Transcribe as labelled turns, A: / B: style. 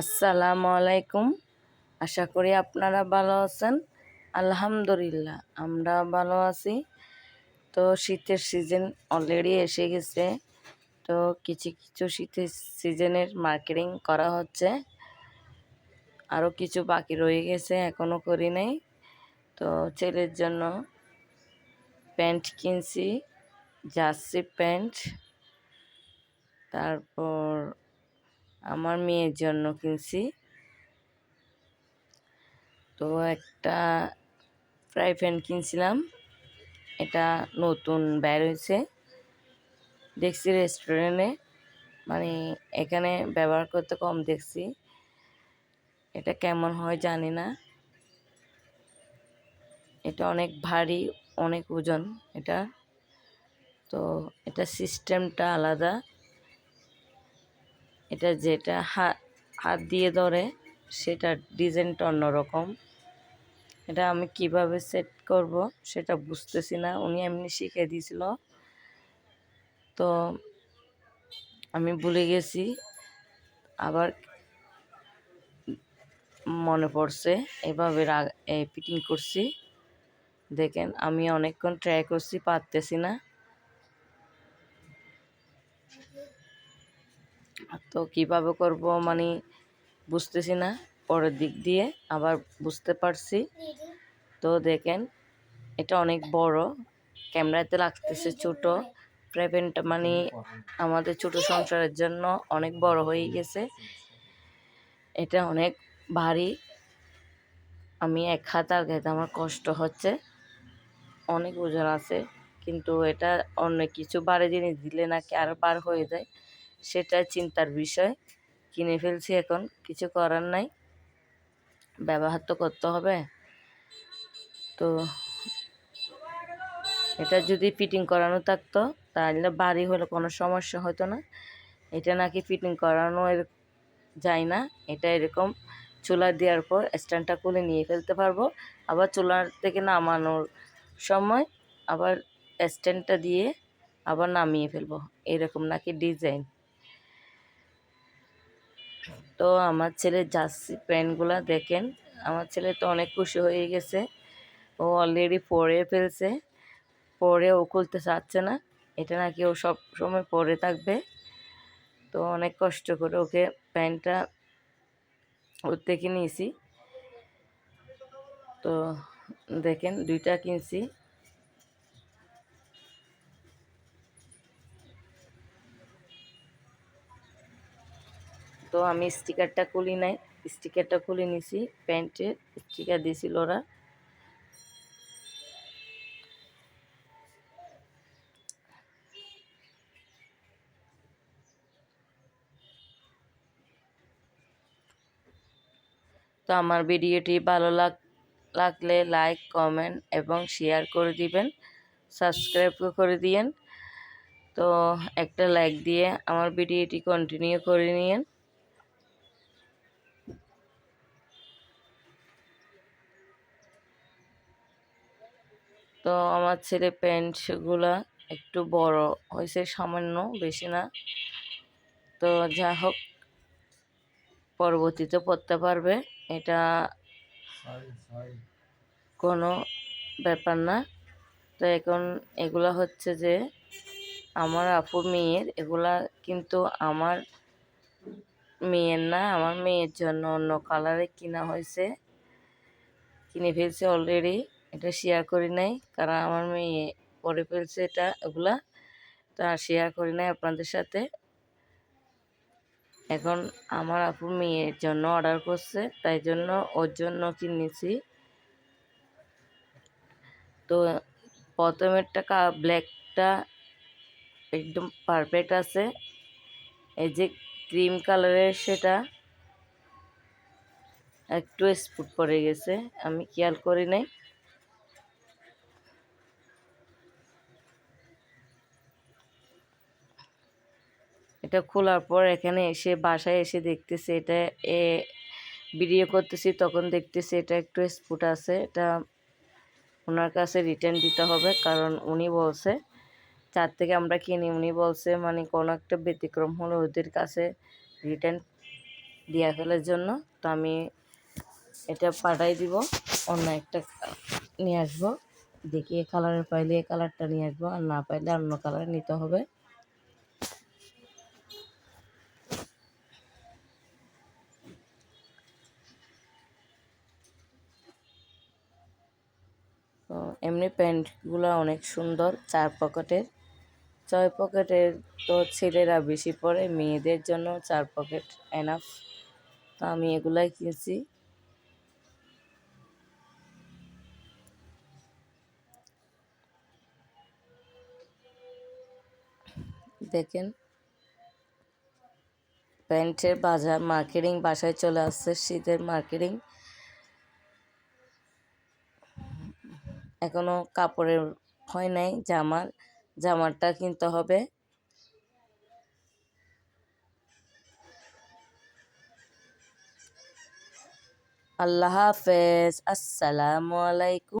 A: আসসালামু আলাইকুম। আশা করি আপনারা ভালো আছেন। আলহামদুলিল্লাহ, আমরা ভালো আছি। তো শীতের সিজন অলরেডি এসে গেছে। তো কিছু কিছু শীতের সিজনের মার্কেটিং করা হচ্ছে। আরও কিছু বাকি রয়ে গেছে এখনও করি নাই। তো ছেলের জন্য প্যান্ট কিনছি, জার্সি প্যান্ট। তারপর আমার মেয়ের জন্য কিনছি। তো একটা ফ্রাই প্যান কিনছিলাম। এটা নতুন বের হয়েছে। দেখছি রেস্টুরেন্টে মানে এখানে ব্যবহার করতে কম দেখছি। এটা কেমন হয় জানি না। এটা অনেক ভারী, অনেক ওজন এটা। তো এটা সিস্টেমটা আলাদা। এটা যেটা হাত দিয়ে ধরে, সেটা ডিজাইনটা অন্যরকম। এটা আমি কীভাবে সেট করব সেটা বুঝতেছি না, উনি এমনি শিখে দিয়েছিল। তো আমি ভুলে গেছি, আবার মনে পড়ছে, এভাবে ফিটিং করছি। দেখেন, আমি অনেকক্ষণ ট্রাই করছি, পারতেছি না। তো কীভাবে করব মানে বুঝতেছি না। পরের দিক দিয়ে আবার বুঝতে পারছি। তো দেখেন, এটা অনেক বড়। ক্যামেরাতে লাগতেছে ছোট। প্রেভেন্টটা মানে আমাদের ছোট সংসারের জন্য অনেক বড় হয়ে গেছে। এটা অনেক ভারী। আমি এক হাত আর গাইতে আমার কষ্ট হচ্ছে। অনেক ওজন আছে। কিন্তু এটা অন্য কিছু বাড়ি জিনিস দিলে নাকি আরও বার হয়ে যায়। সেটা চিন্তার বিষয়। কিনে ফেলছি এখন, কিছু করার নাই। ব্যবহার তো করতে হবে। তো এটা যদি ফিটিং করানো থাকতো, তাহলে বাড়ি হলে কোনো সমস্যা হতো না। এটা নাকি ফিটিং করানো যায় না। এটা এরকম চুলা দেওয়ার পর স্ট্যান্ডটা খুলে নিয়ে ফেলতে পারব। আবার চুলার থেকে নামানোর সময় আবার স্ট্যান্ডটা দিয়ে আবার নামিয়ে ফেলব। এরকম নাকি ডিজাইন তো আমার ছেলের জার্সি প্যান্টগুলো দেখেন, আমার ছেলে তো অনেক খুশি হয়ে গেছে। ও অলরেডি পরে ফেলছে, পরে ও খুলতে চাচ্ছে না। এটা নাকি ও সব সময় পরে থাকবে। তো অনেক কষ্ট করে ওকে প্যান্টটা ওর থেকে নিয়েছি। তো দেখেন দুইটা কিনছি। তো আমি স্টিকারটা খুলি নাই। স্টিকারটা খুলে নিছি, প্যান্টে স্টিকার দিয়েছিল ওরা। তো আমার ভিডিওটি ভালো লাগ, লাগলে লাইক, কমেন্ট এবং শেয়ার করে দিবেন, সাবস্ক্রাইব করে দিয়েন। তো একটা লাইক দিয়ে আমার ভিডিওটি কন্টিনিউ করে নিয়েন। তো আমার ছেলে প্যান্টগুলা একটু বড় হয়েছে সামান্য, বেশি না। তো যা হোক, পরবর্তীতে পড়তে পারবে, এটা কোনো ব্যাপার না। তো এখন এগুলা হচ্ছে যে, আমার আপু মেয়ের, এগুলা কিন্তু আমার মেয়ের না, আমার মেয়ের জন্য অন্য কালারে কিনা হয়েছে কিনে ফেলছে অলরেডি এটা শেয়ার করি নাই। কারণ আমার মেয়ে পরে ফেলছে এটা এগুলা তো শেয়ার করি নাই আপনাদের সাথে। এখন আমার আপু মেয়ের জন্য অর্ডার করছে, তাই জন্য ওর জন্য কিনেছি। তো প্রথমের টাকা ব্ল্যাকটা একদম পারফেক্ট আছে। এই যে ক্রিম কালারের সেটা একটু স্পুট পড়ে গেছে, আমি খেয়াল করি নাই। এটা খোলার পর এখানে এসে বাসায় এসে দেখতেছি এটা এ ভিডিও করতেছি, তখন দেখতেছি এটা একটু স্পুট আছে, এটা ওনার কাছে রিটার্ন দিতে হবে, কারণ উনি বলছে, চার থেকে আমরা কিনি, উনি বলছে মানে কোনো একটা ব্যতিক্রম হলে ওদের কাছে রিটার্ন ডিয়াফেলের জন্য, তো আমি এটা পাঠাই দিব, অন্য একটা নিয়ে আসব দেখি এ কালারের পাইলে এ কালারটা নিয়ে আসব, আর না পাইলে অন্য কালার নিতে হবে। তো এমনি প্যান্টগুলো অনেক সুন্দর, চার পকেটের। ছয় পকেটের তো ছেলেরা বেশি পরে, মেয়েদের জন্য চার পকেট এনাফ তো আমি এগুলাই কিনছি। দেখেন, প্যান্টের বাজার মার্কেটিং বাসায় চলে আসছে, শীতের মার্কেটিং এখনও কাপড়ের হয় নাই জামার জামারটা কিনতে হবে। আল্লাহ হাফেজ আসসালামু আলাইকুম।